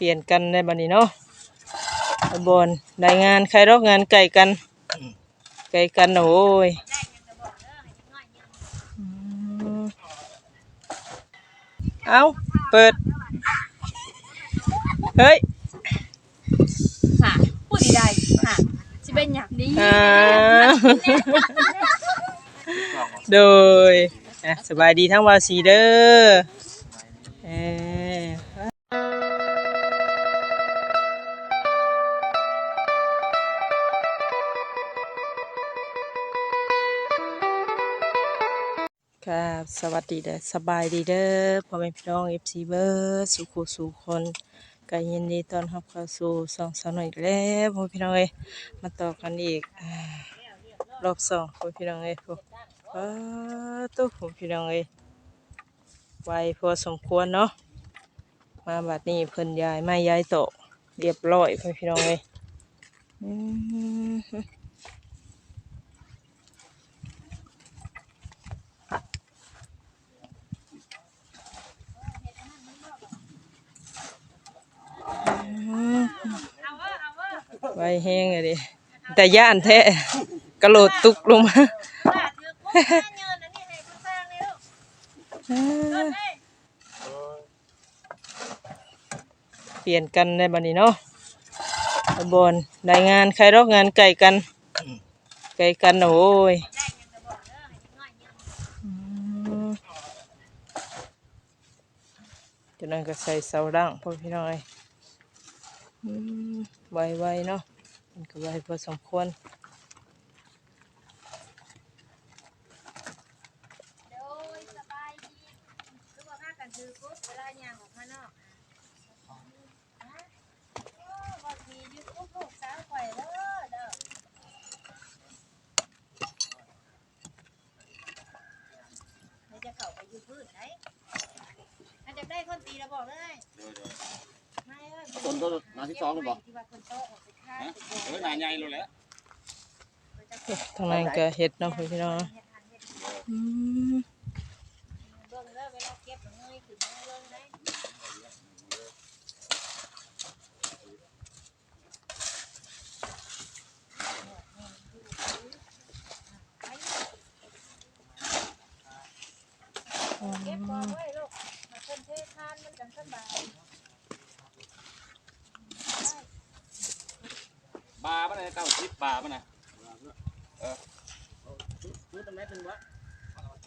เปลี่ยนกันในบัดนี้เนาะไอ้บอลได้งานใครรอกงานไก่กัน ไก่กันโอ้ยอืมเอาเปิด เฮ้ยค่ะพูดดีๆค่ะจะเป็นอย่างนี้อ่าโดยอะสบายดีทั้งวาสีเด้อเออ ครับสวัสดีเด้อสบายดีเด้อพ่อแม่พี่น้องเอฟซีเบอร์สุขสุขคนก็ยินดีต้อนรับเข้าสู่สองสาวน้อยอีกแล้วพ่อพี่น้องเอ้มาต่อกันอีกรอบสองพ่อพี่น้องเอ้พวกว้ตุ๊พ่อพี่น้องเอ้ไวพอสมควรเนาะมาบัดนี้เพิ่นย้ายไมาย้ายโตเรียบร้อยพ่อพี่น้องเอ้ ไวแห้งเลยดิแต่ย่านแท้กระโดดตุกลงมาเปลี่ยนกันในบัดนี้เนาะบอลได้งานใครรอกงานไก่กัน ไก่กันโอ้ยอืมจากนั้นก็ใส่เสาดังพ่อพี่น้อย ไวๆเนาะมันก็ไวพอสมควรอยากจะเข้าไปยู่พื้นไหนอันจะได้คนตีแล้วบอกเลย เอ้ยต้นต้นนาที่สองหรือเปล่าที่ว่าคนโตออกไปฆ่าฮะเออนาใหญ่เลยแหละทางนั้นก็เฮ็ดเนาะพ่อพี่น้องอืมเบิ่งเด้อเวลาเก็บเงยขึ้นมาเบิ่งได้เก็บก่อนไว้ลูกมาเพิ่นเททานมันจังสบาย บาปะนี่ยเก้าสิบบาปะนะเออพูดตรงไหนเป็นวะ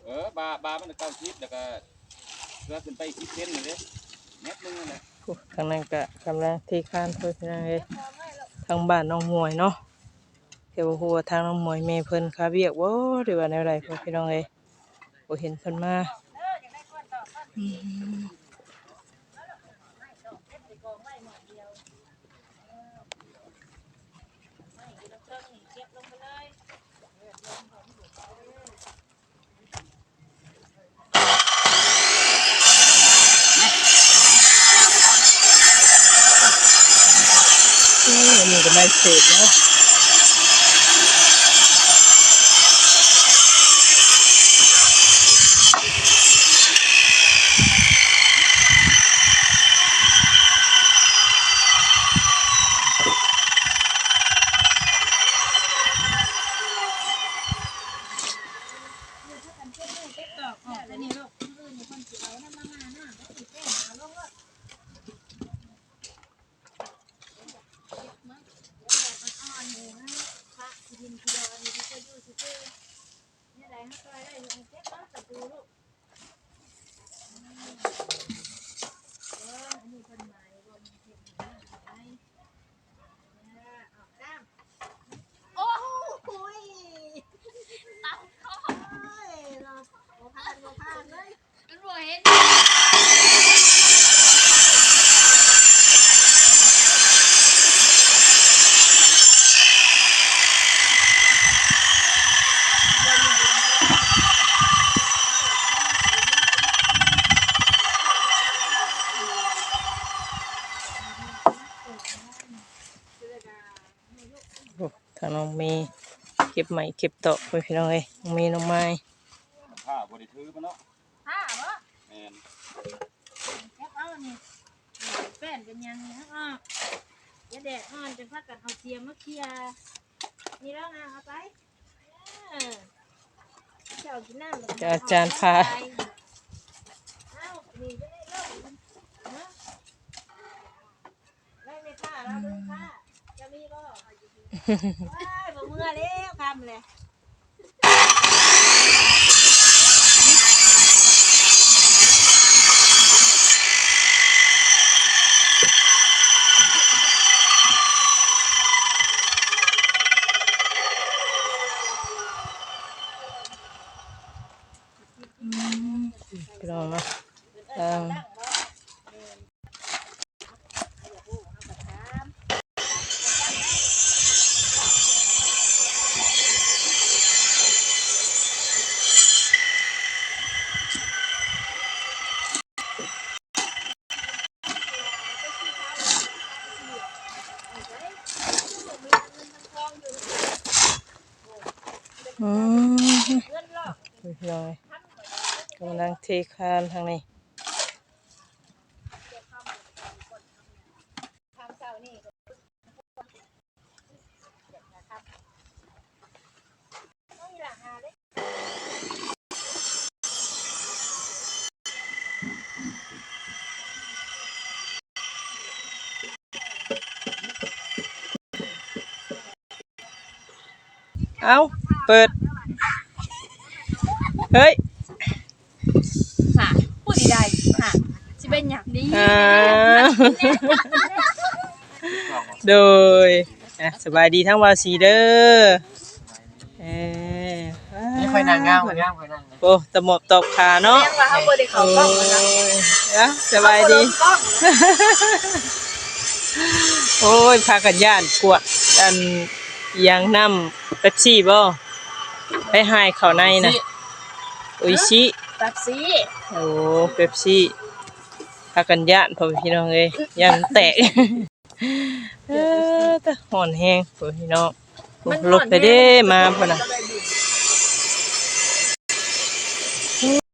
เออบาบาปะนี่ยเก้าสิบแล้วก็เพื่อขึ้นไปสิบเซนเลยเด้เม็ดหนึงนั่นแหละทางนั้นก็กำลังเทคานพ่อพี่น้องเอ้ยพอไว้ลูกทางบ้านน้องหมวยเนาะเกี่ยวหัวทางน้องหมวยแม่เพิ่นคาเบียกบ่หรือว่าแนวใดพ่อพี่น้องเอ้ยบ่เห็นเพิ่นมา เด้ออยากได้ก้อนต่อก้อนตีไม่ดอกเก็บไปกองไว้หน่อยเดียวเออไม่อยู่ตรงเครื่องนี่เก็บลงไปเลย อืม อันนี้ก็ไม่เสร็จเนาะโอ้ ทางน้องมีเก็บใหม่เก็บโตะพ่อพี่น้องเอ้ยน้องมีน้องไม้ผ้าบริถือมันเนาะห้าบ่แม่นเก็บเอานี่แป้นเป็นยังนะอ้ออย่าแดดอ่อนจะพักกันเอาเทียมมาเคลียร์นี่แล้วนะเอาไปเออเจ้ากินน้ำแล้วก็เดี๋ยวอาจารย์พาเอ้านี่จะได้เลิกนะได้ไหมค่ะเราดูค่ะจะมีบ่ว้ายบ่เมื่อแล้วคำเลย พี่น้องเนาะเออ อืมพี่ น้องกำลังเทคานทางนี้เอาเปิด เฮ้ยค่ะพูดได้ค่ะจะเป็นอย่างนี้อ่าโดยอะสบายดีทั้งวาสีเด้อเออนี่ค่อยนางงามค่อยงามค่อยนางโอ้ตะหมอบตอบขาเนาะเรียกว่าเขาบริเขาโอ้กล้องเหมือนกันยอะสบายดี กล้องโอ้ยพากันย่านกวดอันอิหยังน้ำเป๊ปซี่บ่ไปหายเข้าในน่ะ โอ้ยชิตัดสีโอ้เป๊ปซี่พากันย่านพ่อพี่น้องเอ้ยย่านแตกเออตะห่อนแฮงพ่อพี่น้องโอ้ลบไปเด้มาพุ่นน่ะ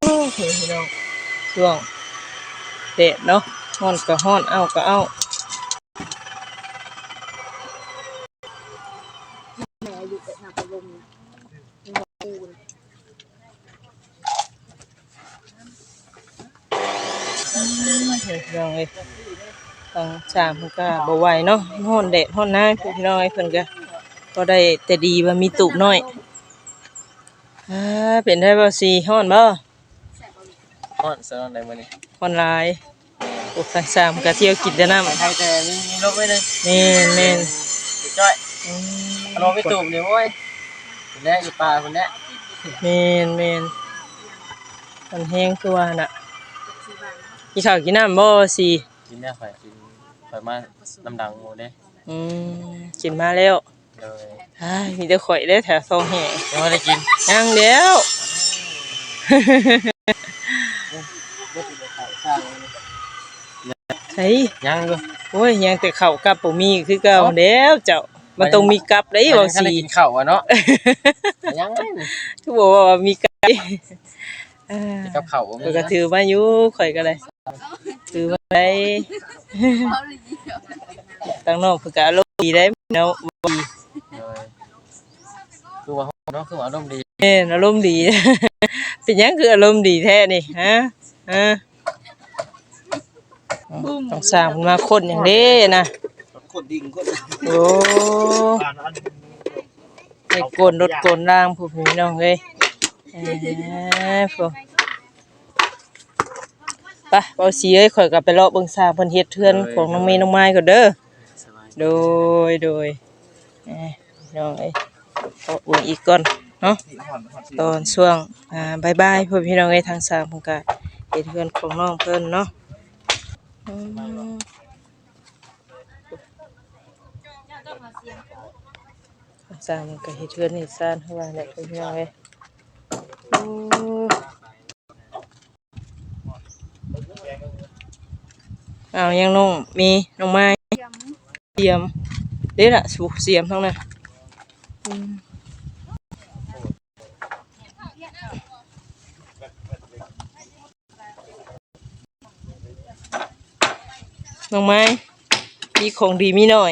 โอ้พ่อพี่น้องช่วงแดดเนาะฮ้อนก็ฮ้อนเอาก็เอา แม่อยู่แต่นาประลม เฮ้ยพี่น้องเอ้ย ทางสามเพิ่นก็บ่ไหวเนาะฮ้อนแดดฮ้อนหน้าพี่น้องเอ้ยเพิ่นก็ก็ได้แต่ดีว่ามีตูบน้อยอ่าเป็นได้บ่สิฮ้อนบ่ฮอดสนอนได้มื้อนี้ฮ้อนหลายพวกทางสามก็เที่ยวกินแต่น้ำไทยแต่มีมีลบไว้เลยแม่นแม่นสิจ้อยอืมเอาลงไปตูบนี่โว้ยคนแรกอยู่ป่าคนแรกแม่นแม่นมันแห้งคือว่าน่ะกินข้าวกินน้ำบ่สิกินได้ข่อยกิน ข่อยมาน้ำดังหมู่เด้อืมกินมาแล้วเลยอ้ายมีแต่ข่อยเด้อแถวซองแห่ยังไม่ได้กินยังเดียวบ่สิได้ข้าวข้าวใช่ยังอยู่โอ้ยยังแต่เข่ากับบ่มีคือเก่าแล้วเจ้า มันต้องมีกับได้บ่ยังทันสิได้กินข้าวอะเนาะ ยังไงนี่คือบอกว่ามีกับอ่ากินกับข้าวบ่มีข้อยก็ถือมาอยู่ข่อยก็เลย ถือมาได้ตั้งนอกเพิ่นก็อารมณ์ดีได้เนาะบ่ดีเลยคือว่าเนาะคือว่าอารมณ์ดีแม่นอารมณ์ดี เป็นหยังคืออารมณ์ดีแท้นี่ฮะฮะต้องสร้างมันมาคนอย่างเด้นะคนดิ่งคนโอ้ไอ้กลนรถกลนล่างผู้พี่น้องเอ้ยเอ้ยพวก ไปเบาสีเอ้ยข่อยกลับไปเลาะเบิ่งสร้างเพิ่นเฮ็ดเทือนของน้องเมย์น้องไม้ก่อนเด้อสบายโดยโดยเอ้ยพี่น้องเอ้ยเอาอุ่นอีกก่อนเนาะตอนช่วงอ่าบายๆพวกพี่น้องเอ้ยทางสร้างเพิ่นก็เฮ็ดเทือนของน้องเพิ่นเนาะอืมต้องมาเสียงสร้างมันก็เฮ็ดเทือนเฮ็ดซ่านเฮาว่าแหละพี่น้องเอ้ยโอ้ อ้าวยังน้องมีน้องไม้เสียมเด้ล่ะสูเสียมทั้งนั้นน้องไม้มีของดีมีหน้อย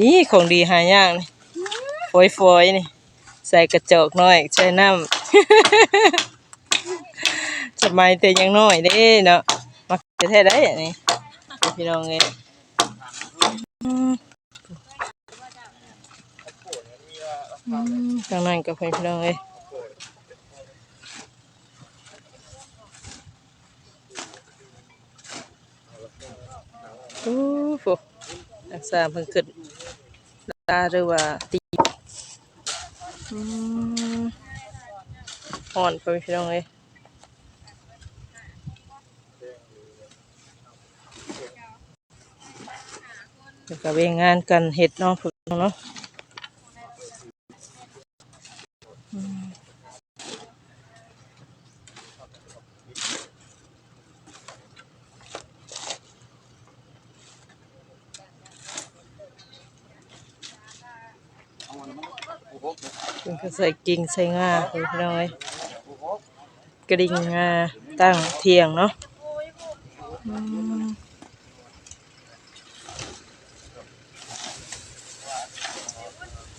นี่ของดีหายากนี่ฟอยฟอยนี่ ใส่กระจอกน้อยใช้น้ำสมัยแต่ยังน้อยเด้เนาะ มาจะแท้ได้อันนี้พี่น้องเอ้ยทางนั้นกับพี่น้องเอ้ยโอ้โหรักษาเพิ่งขึ้นตาหรือว่าตีอ่อนไปพี่น้องเอ้ย เดี๋ยวก็เวงงานกันเห็ดเนาะฝึกเนาะอืมเพิ่นก็ใส่กิ่งใส่งาไปพี่น้องเอ้ยกระดิ่งงาตั้งเทียงเนาะ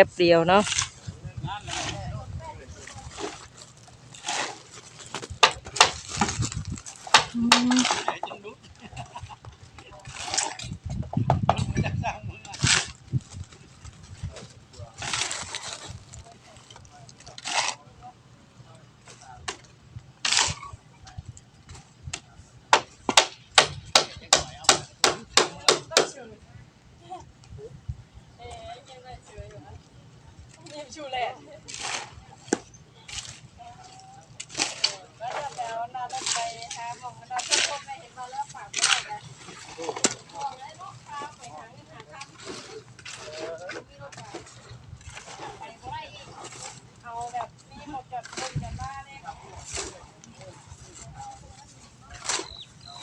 ป๊บเดียวเนาะ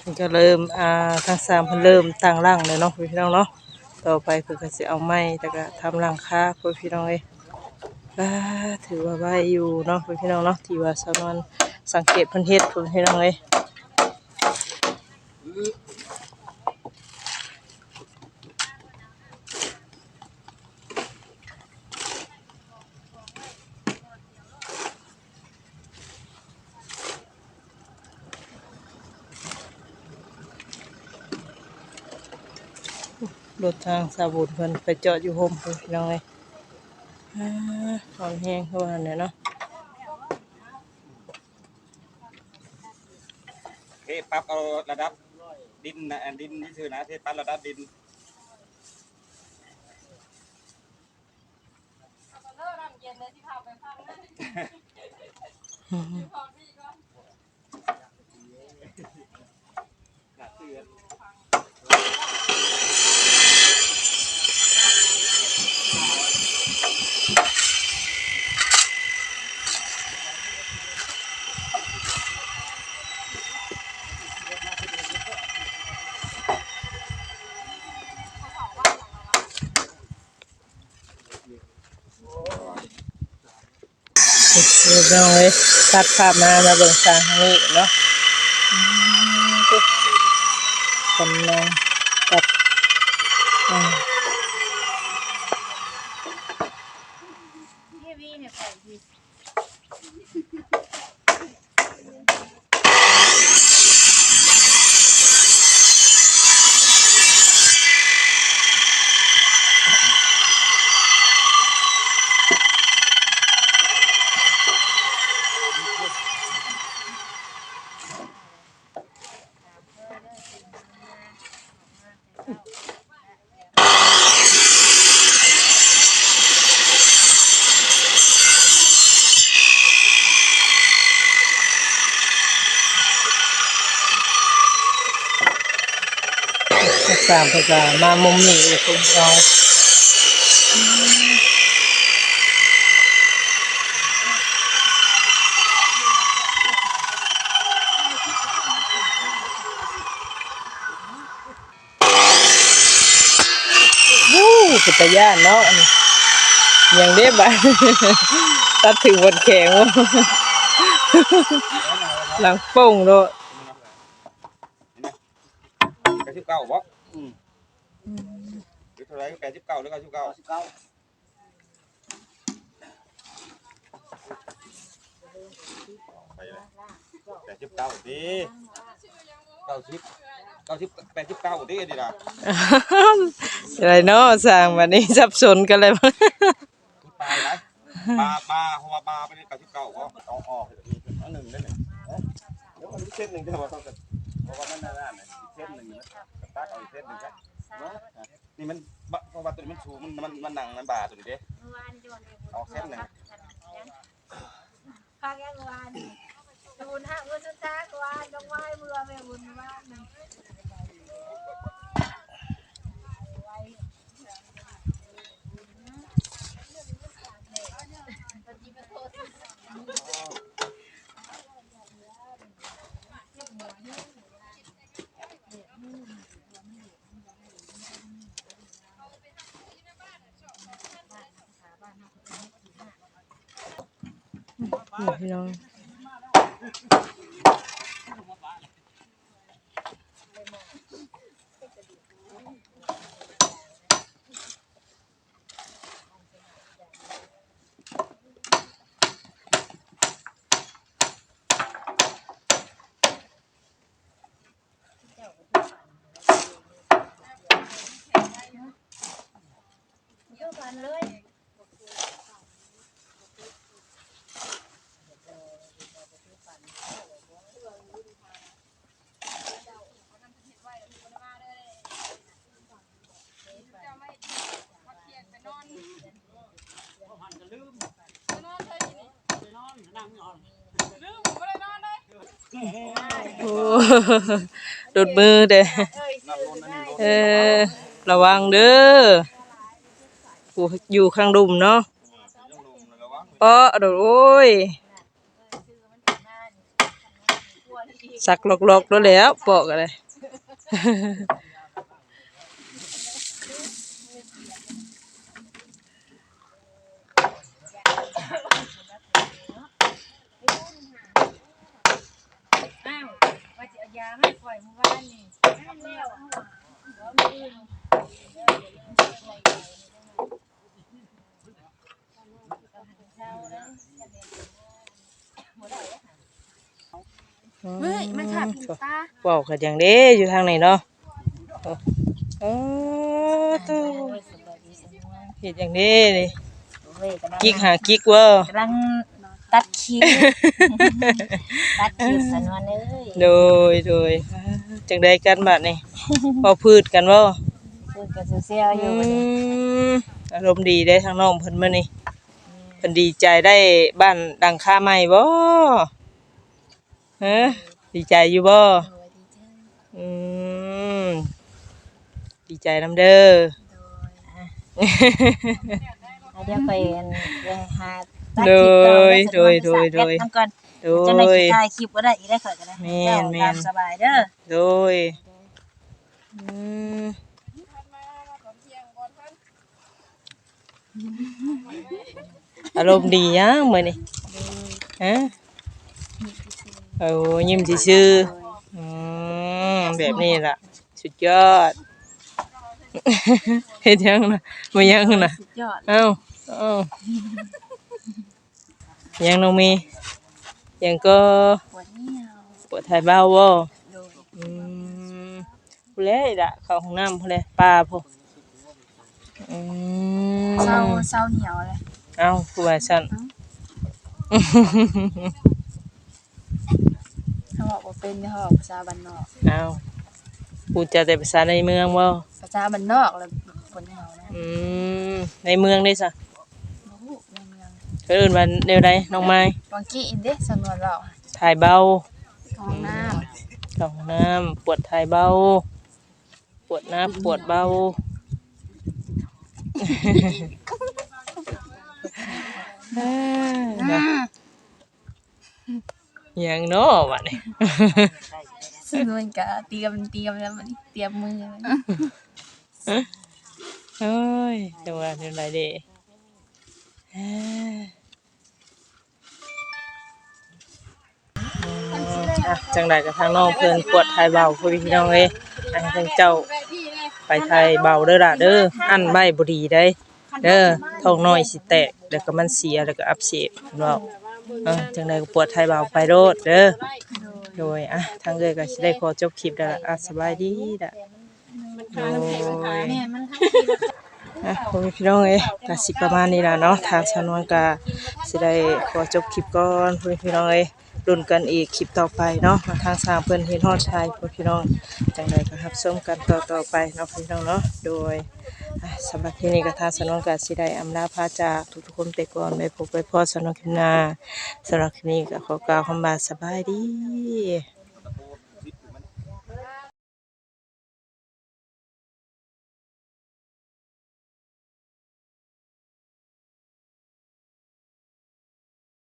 มันก็เริ่มอ่าทางสามเพิ่นเริ่มตั้งร่างเลยเนาะพี่น้องเนาะต่อไปเพิ่นก็สิเอาไม้แล้วก็ทำหลังคาพื่อพี่น้องเอ้ยอ่าถือว่าไว้อยู่เนาะพี่น้องเนาะที่ว่าสำนวนสังเกตเพิ่นเฮ็ดพิ่พี่น้องเอ้ย ทางสาบุญเพิ่นไปจอดอยู่โฮมเพิ่นพี่น้องเอ้ยอ่าหอมแห้งเข้ามาเนี่ยเนาะเทปรับเอาระดับดินนะอันดินที่ชื่อนะเทปรับระดับดินเรีย บร้อยตัดภาพมามาเบิ่งทางทางนี้เนาะกำลัง สามเพิ่นก็มามุมนี้เลยคุณน้องวู้เป็นตาย่านเนาะอันนี้ยังได้บ่ตัดถึงบนแขงวะหลังโป่งโลดแปดสิบเก้าบ่อืม หรือเท่าไหรแปดสิบเก้าหรือเก้าสิบเก้าเก้าไปเลยแปดสิบเก้าดีเก้าสิบเก้าสิบแปดสิบเก้าดีดีละอะไรเนาะสร้างวันนี้สับสนกันเลยมั้งคือปลายไรปลาปลาเพราะว่าปลาไปเลยเก้าสิบเก้าก็เอาออกอีกอันหนึ่งได้หนึ่งเดี๋ยวมันอีกเส้นหนึ่งได้ป่ะเพราะว่ามันน่าได้ไหมอีกเส้นหนึ่งนะตัดเอาอีกเส้นหนึ่งครับ นี่มันเพราะว่าตัวนี้มันสูงมันมันมันหนังมันบาตัวนี้เด้ เมื่อวานอยู่ในเอาเส้นหนึ่ง ข้างยังวานดูนฮะเมื่อสุดท้ายก็วานต้องไหว้เมื่อแม่บุญวานนึง นี่พี่น้ โอ้โดดมือเด้อเออระวังเด้อกูอยู่ข้างดุมเนาะเปาะโดดโอ้ยสักหลอกๆแล้วแล้วเปาะกันเลย อ้าวว่าจะเอายาให้ปล่อยเมื่อวานนี่นั่นแล้วหัวมือ เฮ้ยมันขาดตาเว้ากันอย่างเด้อยู่ทางไหนเนาะโอ้ตัวเฮ็ดอย่างนี้นี่กิ๊กหากิ๊กเว้อกำลังตัดคิ้วตัดคิ้วสนวนเอ้ยโดยโดย จังไดกันบัดนี่ พอพืชกันบ่คือกับเซียวๆอยู่อืมอารมณ์ดีได้ทางน้องเพิ่นมื้อนี้เพิ่นดีใจได้บ้านดังค่าใหม่บ่ฮะดีใจอยู่บ่อืมดีใจนำเด้อเดี๋ยวไปไปหาตัดโดคลิปต่อยโดยโดยโดยทำก่อน โดจะได้ย ถ่ายคลิปก็ได้อีกได้ข่อยก็ได้แม่นแม่น เจ้าตามสบายเด้อโดยอืมอารมณ์ดียังมื้อนี้ฮะโอ้ยิ้มซื่อๆอืมแบบนี้ล่ะ สุดยอด เฮ็ดยังนะบ่ยังนะสุดยอดเอ้าเอ้ายังน้องมี ยังก็ปวดเหี่ยวปวดท้ายเบ้าบ่โดยอืมผู้เล่ละเข้าห้องน้ำผู้เล่ปลาผู้อืมเศร้าเศร้าเหี่ยวเลยเอ้าผู้ว่าซั่นเขาบอกว่าเป็นเขาบอกภาษาบ้านนอก เอ้าผู้จะแต่ภาษาในเมืองบ่ภาษาบ้านนอกเลยคนเหี่ยวนะอืมในเมืองได้ซะบ่ฮู้ในเมือง เอิ้นว่าแนวใดน้องไม้บางกี้อินเด้สำนวนเราถ่ายเบาห้องน้เข้าห้องน้ำปวดถ่ายเบา ปวดหน้าปวดเบา เอ้ยเนาะยังเนาะวะนี่มันก็เตรียมเตรียมแล้วมันเตรียมมือมันเฮ้ยจังหวะนี้ไรเด้เอ้ย อะจังใดกับทางน้องเพิ่นปวดไทยเบาพ่อพี่น้องเอ้ยอันทางเจ้าไปไทยเบาเด้อล่ะเด้ออันใบบ่ดีได้ เด้อท้องน้อยสิแตกแล้วก็มันเสียแล้วก็อักเสบเนาะเออจังใดก็ปวดไทยเบาไปโลดเด้อโดยอะทางเอ้ยก็สิได้ขอจบคลิปแล้วล่ะอะสบายดีล่ะโอ้ยอะพอพี่น้องเอ้ยก็สิประมาณนี้ล่ะเนาะทางสาวนวลก็สิได้ขอจบคลิปก่อนพ่อแม่พี่น้องเอ้ย รุนกันอีกคลิปต่อไปเนาะมาทางสร้างเพื่อนเฮนฮอดชายพ่อพี่น้องจังใดก็รับส้มกันต่อต่อไปเนาะพี่น้องเนาะโดยสำหรับที่นี่ก็ทางสนองกาสิได้อำลาพาจากทุกๆคนไปก่อนไปพบไปพ่อสำหรับคลิปหน้าสำหรับที่นี่ก็ขอกล่าวคำบาสบายดี